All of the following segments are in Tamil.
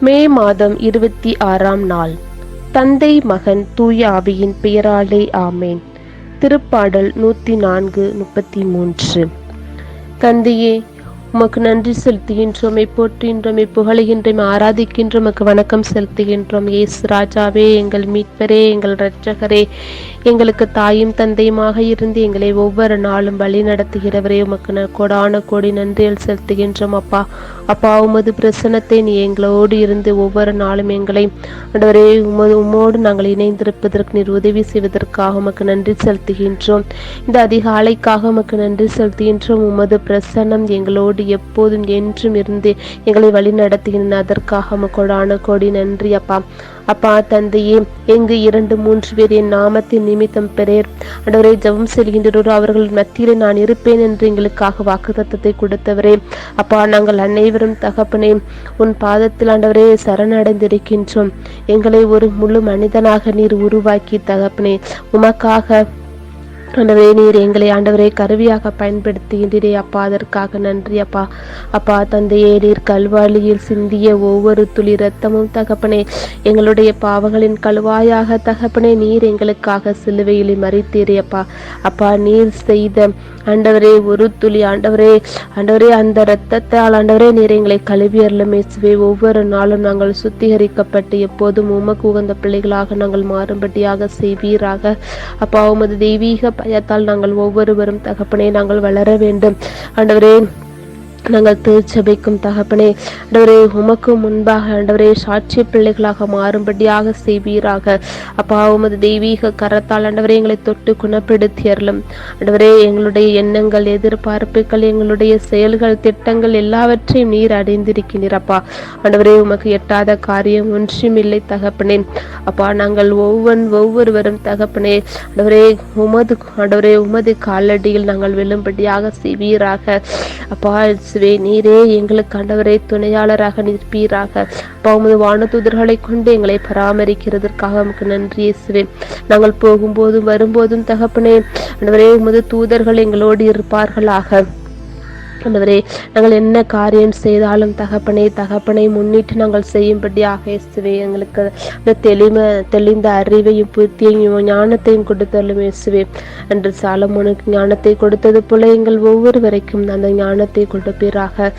மே மாதம் இருபத்தி ஆறாம் நாள். தந்தை மகன் தூய ஆவியின் பெயராலே ஆமேன். திருப்பாடல் நூற்றி நான்கு முப்பத்தி மூன்று. தந்தையே உமக்கு நன்றி செலுத்துகின்றோம் போற்றுகின்றோம் புகழுகின்றோம் ஆராதிக்கின்றோம் உமக்கு வணக்கம் செலுத்துகின்றோம். ஏசு ராஜாவே எங்கள் மீட்பரே எங்கள் இரட்சகரே எங்களுக்கு தாயும் தந்தையுமாக இருந்து எங்களை ஒவ்வொரு நாளும் வழி நடத்துகிறவரே உமக்கு கொடான கோடி நன்றியில் செலுத்துகின்றோம் அப்பா. அப்பா உமது பிரசனத்தை நீ எங்களோடு இருந்து ஒவ்வொரு நாளும் எங்களை ஆண்டவரே உமது உமோடு நாங்கள் இணைந்திருப்பதற்கு நீர் உதவி செய்வதற்காக உமக்கு நன்றி செலுத்துகின்றோம். இந்த அதிகாலைக்காக உமக்கு நன்றி செலுத்துகின்றோம். உமது பிரசன்னம் எங்களோடு எப்போதும் என்றும் இருந்து எங்களை வழி நடத்துகின்றன. அதற்காக உமக்கோடான கோடி நன்றி அப்பா. அப்பா தந்தையே எங்கு இரண்டு மூன்று பேர் என் நாமத்தின் நிமித்தம் பெறேர். அண்டவரை ஜபம் செல்கின்றோரோ அவர்கள் மத்தியில் நான் இருப்பேன் என்று எங்களுக்காக வாக்குத்தத்தை கொடுத்தவரே. அப்பா நாங்கள் அனைவரும் தகப்பனே உன் பாதத்தில் ஆண்டவரே சரணடைந்திருக்கின்றோம். எங்களை ஒரு முழு மனிதனாக நீர் உருவாக்கி தகப்பனே உமக்காக ஆண்டவரே நீர் எங்களை ஆண்டவரே கருவியாக பயன்படுத்துகின்றே அப்பா அதற்காக நன்றி அப்பா. அப்பா தந்தையே நீர் கல்வாளியில் சிந்திய ஒவ்வொரு துளி ரத்தமும் தகப்பனே. எங்களுடைய பாவங்களின் கழுவாயாக தகப்பனே நீர் எங்களுக்காக சிலுவையில் மறித்தீரே அப்பா. அப்பா நீர் செய்த ஆண்டவரே ஒரு துளி ஆண்டவரே ஆண்டவரே அந்த இரத்தத்தால் ஆண்டவரே நீர் எங்களை கழுவி அருளமேசுவே ஒவ்வொரு நாளும் நாங்கள் சுத்திகரிக்கப்பட்டு எப்போதும் உமக்கு உகந்த பிள்ளைகளாக நாங்கள் மாறும்படியாக செய்வீராக. அப்பா உமது தெய்வீக பயத்தால் நாங்கள் ஒவ்வொருவரும் தகப்பனே நாங்கள் வளர வேண்டும். ஆண்டவரே நாங்கள் திருச்சபைக்கும் தகப்பனே ஆண்டவரே உமக்கு முன்பாக ஆண்டவரே சாட்சி பிள்ளைகளாக மாறும்படியாக செய்வீராக. அப்பா உமது தெய்வீக கரத்தால் ஆண்டவரே எங்களை தொட்டு குணப்படுத்தி அருளும் ஆண்டவரே எங்களுடைய எண்ணங்கள் எதிர்பார்ப்புகள் எங்களுடைய செயல்கள் திட்டங்கள் எல்லாவற்றையும் நீர் அடைந்திருக்கிறீரப்பா ஆண்டவரே உமக்கு எட்டாத காரியம் ஒன்றும் இல்லை தகப்பனே. அப்பா நாங்கள் ஒவ்வொன் ஒவ்வொருவரும் தகப்பனே ஆண்டவரே உமது ஆண்டவரே உமது காலடியில் நாங்கள் விழும்படியாக செய்வீராக. அப்பா இயேசுவே நீரே எங்களுக்கு ஆண்டவரை துணையாளராக நிற்பீராக. வான வானதூதர்களை கொண்டு எங்களை பராமரிக்கிறதற்காக நமக்கு நன்றி இயேசுவே. நாங்கள் போகும்போதும் வரும்போதும் தகப்பனே ஆண்டவரே உமது தூதர்கள் எங்களோடு இருப்பார்களாக. ஆண்டவரே நாங்கள் என்ன காரியம் செய்தாலும் தகப்பனை தகப்பனை முன்னிட்டு நாங்கள் செய்யும்படியாக இயேசுவே எங்களுக்கு அந்த தெளிம தெளிந்த அறிவையும் புத்தியையும் ஞானத்தையும் கொடுத்தாலும் இயேசுவே. என்று சாலமோனுக்கு ஞானத்தை கொடுத்தது போல எங்கள் ஒவ்வொருவரைக்கும் அந்த ஞானத்தை கொடுப்பீராக.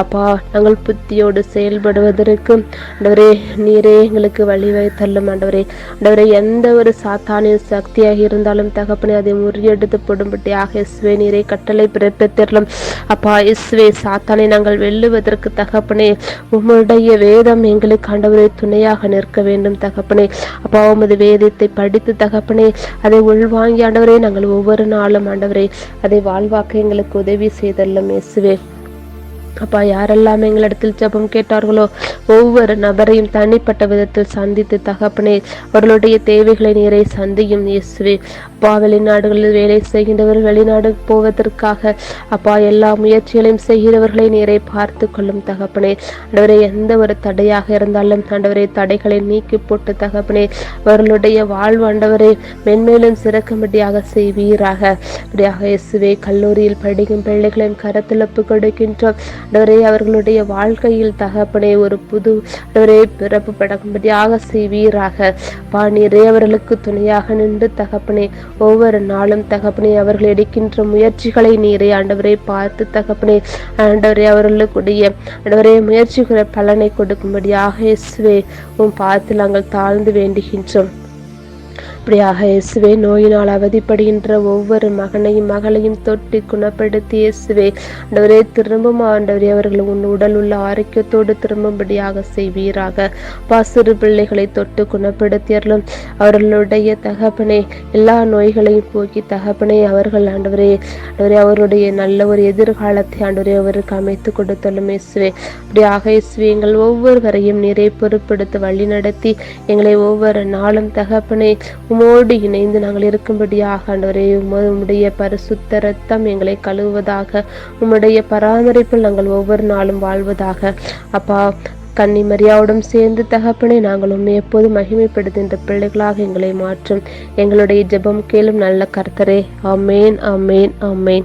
அப்பா நாங்கள் புத்தியோடு செயல்படுவதற்கு ஆண்டவரே நீரே எங்களுக்கு வழி தள்ளும் ஆண்டவரே. ஆண்டவரே எந்த ஒரு சாத்தானின் சக்தியாக இருந்தாலும் தகப்பனை அதை முறியெடுத்து போடும்படியாக இயேசுவே நீரை கட்டளை பிறப்பித்தரலும். அப்பா இஸ்வே சாத்தானை நாங்கள் வெல்லுவதற்கு தகப்பனே உம்முடைய வேதம் எங்களுக்கு ஆண்டவரை துணையாக நிற்க வேண்டும் தகப்பனே. அப்பா உமது வேதத்தை படித்து தகப்பனே அதை உள்வாங்கி ஆண்டவரே நாங்கள் ஒவ்வொரு நாளும் ஆண்டவரே அதை வாழ்வாக்க எங்களுக்கு உதவி செய்தல்லும் இயேசுவே. அப்பா யாரெல்லாம் எங்களிடத்தில் ஜபம் கேட்டார்களோ ஒவ்வொரு நபரையும் தனிப்பட்ட விதத்தில் சந்தித்து தகப்பனே அவர்களுடைய தேவைகளை நீரை சந்தியும் இயேசுவே. அப்பா வெளிநாடுகளில் வேலை செய்கின்றவர்கள் வெளிநாடு போவதற்காக அப்பா எல்லா முயற்சிகளையும் செய்கிறவர்களை நீரை பார்த்து கொள்ளும் தகப்பனே. ஆண்டவரை எந்த ஒரு தடையாக இருந்தாலும் ஆண்டவரை தடைகளை நீக்கி போட்டு தகப்பனே அவர்களுடைய வாழ்வு ஆண்டவரை மென்மேலும் சிறக்கும்படியாக செய்வீராக. இப்படியாக இயேசுவே கல்லூரியில் படிக்கும் பிள்ளைகளையும் கரத்திலப்பு கொடுக்கின்றோம். ஆண்டவரே அவர்களுடைய வாழ்க்கையில் தகப்பனே ஒரு புது ஆண்டவரே பிறப்பு படக்கும்படியாக செய்வீராக பாணியரே அவர்களுக்கு துணையாக நின்று தகப்பனே ஒவ்வொரு நாளும் தகப்பனே அவர்கள் எடுக்கின்ற முயற்சிகளை நீரே ஆண்டவரை பார்த்து தகப்பனே ஆண்டவரே அவர்களுக்குடைய ஆண்டவரே முயற்சிகளை பலனை கொடுக்கும்படியாக இயேசுவே உன் பார்த்து நாங்கள் தாழ்ந்து வேண்டுகின்றோம். அப்படியாக இயேசுவே நோயினால் அவதிப்படுகின்ற ஒவ்வொரு மகனையும் மகளையும் தொட்டி குணப்படுத்தி இயேசுவே ஆண்டவரே திரும்பும் ஆண்டவரே அவர்கள் உன் உடல் உள்ள ஆரோக்கியத்தோடு திரும்பும்படியாக செய்வீராக. பாசிறு பிள்ளைகளை தொட்டு குணப்படுத்தியர்களும் அவர்களுடைய தகப்பனை எல்லா நோய்களையும் போக்கி தகப்பனை அவர்கள் ஆண்டவரே ஆண்டவரே அவருடைய நல்ல ஒரு எதிர்காலத்தை ஆண்டவரே அவருக்கு அமைத்து கொடுத்தலும் இயேசுவே. அப்படியாக இயேசுவே எங்கள் ஒவ்வொருவரையும் நிறை பொறுப்படுத்த வழி நடத்தி எங்களை ஒவ்வொரு நாளும் தகப்பனை உமோடு இணைந்து நாங்கள் இருக்கும்படியாக ஆண்டவரே உம்முடைய பரிசுத்த ரத்தம் எங்களை கழுவுவதாக உம்முடைய பராமரிப்பில் நாங்கள் ஒவ்வொரு நாளும் வாழ்வதாக. அப்பா கன்னி மரியாவுடன் சேர்ந்து தகப்பனை நாங்கள் உண்மை எப்போதும் மகிமைப்படுத்துகின்ற பிள்ளைகளாக எங்களை மாற்றும். எங்களுடைய ஜெபம் கேளும் நல்ல கர்த்தரே. அமேன் அமேன் அமேன்